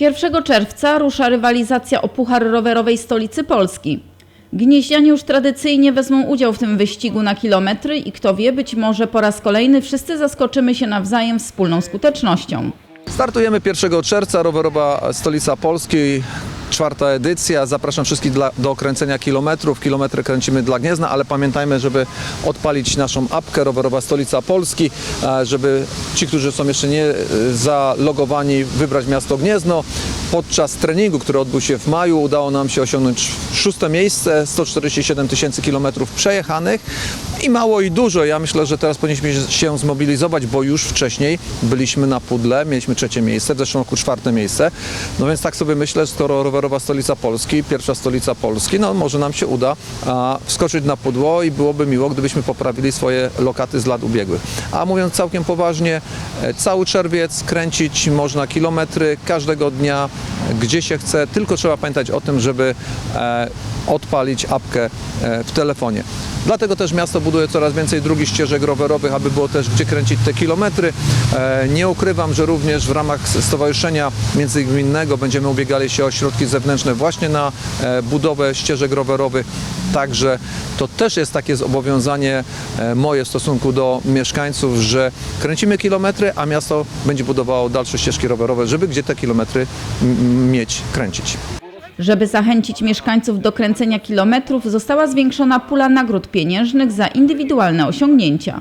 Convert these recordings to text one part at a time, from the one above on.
1 czerwca rusza rywalizacja o Puchar Rowerowej Stolicy Polski. Gnieździanie już tradycyjnie wezmą udział w tym wyścigu na kilometry i kto wie, być może po raz kolejny wszyscy zaskoczymy się nawzajem wspólną skutecznością. Startujemy 1 czerwca, rowerowa stolica Polski, czwarta edycja. Zapraszam wszystkich dla, do kręcenia kilometrów. Kilometry kręcimy dla Gniezna, ale pamiętajmy, żeby odpalić naszą apkę Rowerowa Stolica Polski, e, żeby ci, którzy są jeszcze nie e, zalogowani, wybrać miasto Gniezno. Podczas treningu, który odbył się w maju, udało nam się osiągnąć szóste miejsce, 147 tysięcy kilometrów przejechanych i mało i dużo. Ja myślę, że teraz powinniśmy się zmobilizować, bo już wcześniej byliśmy na pudle, mieliśmy trzecie miejsce, w zeszłym roku czwarte miejsce. No więc tak sobie myślę, skoro rowerowa stolica Polski, pierwsza stolica Polski, no może nam się uda a, wskoczyć na pudło i byłoby miło, gdybyśmy poprawili swoje lokaty z lat ubiegłych. A mówiąc całkiem poważnie, e, cały czerwiec kręcić można kilometry każdego dnia, gdzie się chce, tylko trzeba pamiętać o tym, żeby e, odpalić apkę e, w telefonie. Dlatego też miasto coraz więcej drugich ścieżek rowerowych, aby było też gdzie kręcić te kilometry. E, Nie ukrywam, że również w ramach Stowarzyszenia Międzygminnego będziemy ubiegali się o środki zewnętrzne właśnie na e, budowę ścieżek rowerowych. Także to też jest takie zobowiązanie e, moje w stosunku do mieszkańców, że kręcimy kilometry, a miasto będzie budowało dalsze ścieżki rowerowe, żeby gdzie te kilometry mieć, kręcić. Żeby zachęcić mieszkańców do kręcenia kilometrów, została zwiększona pula nagród pieniężnych za indywidualne osiągnięcia.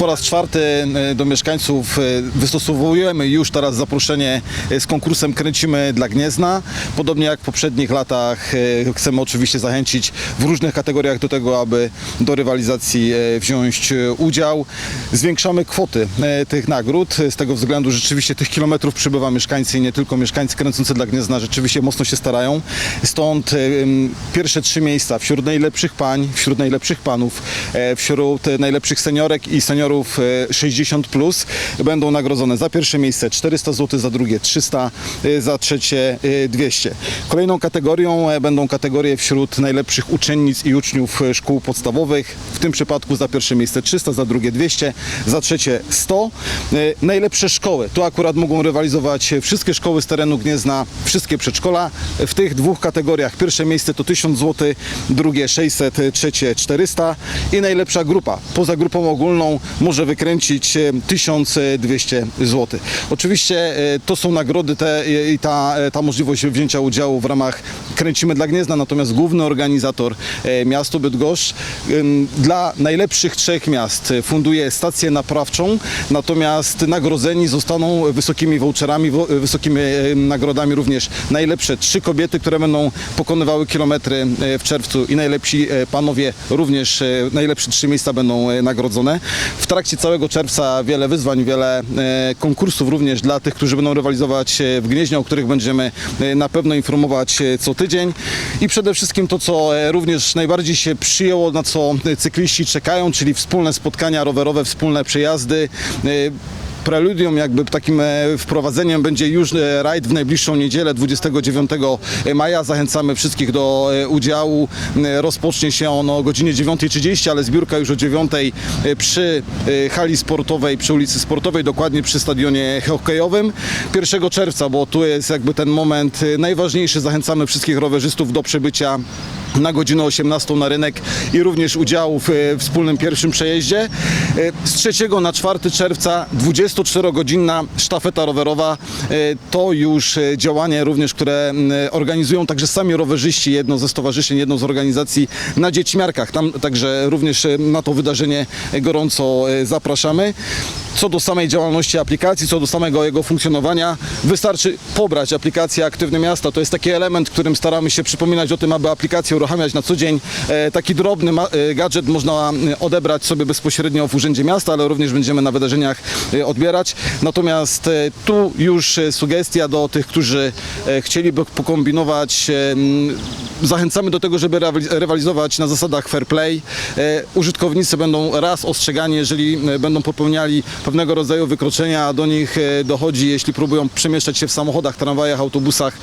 Po raz czwarty e, do mieszkańców e, wystosowujemy już teraz zaproszenie e, z konkursem Kręcimy dla Gniezna. Podobnie jak w poprzednich latach chcemy oczywiście zachęcić w różnych kategoriach do tego, aby do rywalizacji wziąć udział. Zwiększamy kwoty tych nagród z tego względu, że rzeczywiście tych kilometrów przybywa mieszkańcy i nie tylko mieszkańcy kręcący dla Gniezna rzeczywiście mocno się starają. Stąd pierwsze trzy miejsca wśród najlepszych pań, wśród najlepszych panów, wśród najlepszych seniorek i seniorów e, 60 plus będą nagrodzone za pierwsze miejsce 400 zł, za drugie 300, e, za trzecie e, 200. Kolejną kategorią e, będą kategorie wśród najlepszych uczennic i uczniów e, szkół podstawowych. W tym przypadku za pierwsze miejsce 300, za drugie 200, za trzecie 100. E, Najlepsze szkoły. Tu akurat mogą rywalizować e, wszystkie szkoły z terenu Gniezna, wszystkie przedszkola. W tych dwóch kategoriach pierwsze miejsce to 1000 zł, drugie 600, e, trzecie 400 i najlepsza grupa poza grupą ogólną może wykręcić e, 1200 zł. Oczywiście e, to są nagrody te, e, i ta, e, ta możliwość wzięcia udziału w ramach Kręcimy dla Gniezna, natomiast główny organizator e, miasto Bydgoszcz dla najlepszych trzech miast e, funduje stację naprawczą, natomiast nagrodzeni zostaną wysokimi voucherami, wysokimi e, nagrodami również najlepsze trzy kobiety, które będą pokonywały kilometry e, w czerwcu i najlepsi e, panowie również e, najlepsze trzy miejsca będą e, nagrodzone. W trakcie całego czerwca wiele wyzwań, wiele e, konkursów również dla tych, którzy będą rywalizować e, w Gnieźnie, o których będziemy e, na pewno informować co tydzień. I przede wszystkim to, co również najbardziej się przyjęło, na co cykliści czekają, czyli wspólne spotkania rowerowe, wspólne przejazdy. Preludium, jakby takim e, wprowadzeniem będzie już e, rajd w najbliższą niedzielę 29 maja. Zachęcamy wszystkich do e, udziału. Rozpocznie się on o godzinie 9.30, ale zbiórka już o 9.00 e, przy hali sportowej, przy ulicy Sportowej, dokładnie przy stadionie hokejowym. 1 czerwca, bo tu jest jakby ten moment najważniejszy. Zachęcamy wszystkich rowerzystów do przybycia na godzinę 18 na rynek i również udziału w e, wspólnym pierwszym przejeździe. E, Z 3 na 4 czerwca 24-godzinna sztafeta rowerowa. E, To już działanie również, które m, organizują także sami rowerzyści, jedno ze stowarzyszeń, jedno z organizacji na Dziećmiarkach. Tam także również na to wydarzenie gorąco zapraszamy. Co do samej działalności aplikacji, co do samego jego funkcjonowania, wystarczy pobrać aplikację Aktywne Miasta. To jest taki element, którym staramy się przypominać o tym, aby aplikację uruchamiać na co dzień. E, Taki drobny e, gadżet można e, odebrać sobie bezpośrednio w Urzędzie Miasta, ale również będziemy na wydarzeniach odbierać. Natomiast tu już sugestia do tych, którzy chcieliby pokombinować. Zachęcamy do tego, żeby rywali- rywalizować na zasadach fair play. Użytkownicy będą raz ostrzegani, jeżeli będą popełniali pewnego rodzaju wykroczenia, a do nich dochodzi, jeśli próbują przemieszczać się w samochodach, tramwajach, autobusach,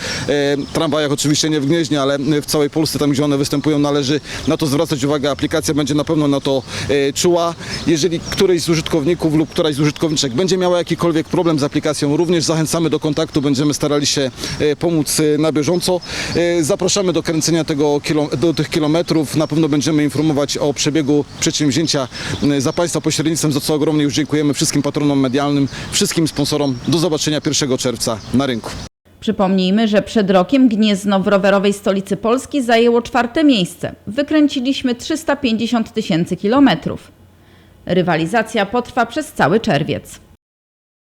tramwajach oczywiście nie w Gnieźnie, ale w całej Polsce, tam gdzie one występują, należy na to zwracać uwagę. Aplikacja będzie na pewno na to e, czuła. Jeżeli któryś z użytkowników lub któraś z użytkowniczek będzie miała jakikolwiek problem z aplikacją, również zachęcamy do kontaktu, będziemy starali się e, pomóc e, na bieżąco. Zapraszamy do kręcenia tego do tych kilometrów. Na pewno będziemy informować o przebiegu przedsięwzięcia za Państwa pośrednictwem, za co ogromnie już dziękujemy wszystkim patronom medialnym, wszystkim sponsorom. Do zobaczenia 1 czerwca na rynku. Przypomnijmy, że przed rokiem Gniezno w rowerowej stolicy Polski zajęło czwarte miejsce. Wykręciliśmy 350 tysięcy kilometrów. Rywalizacja potrwa przez cały czerwiec.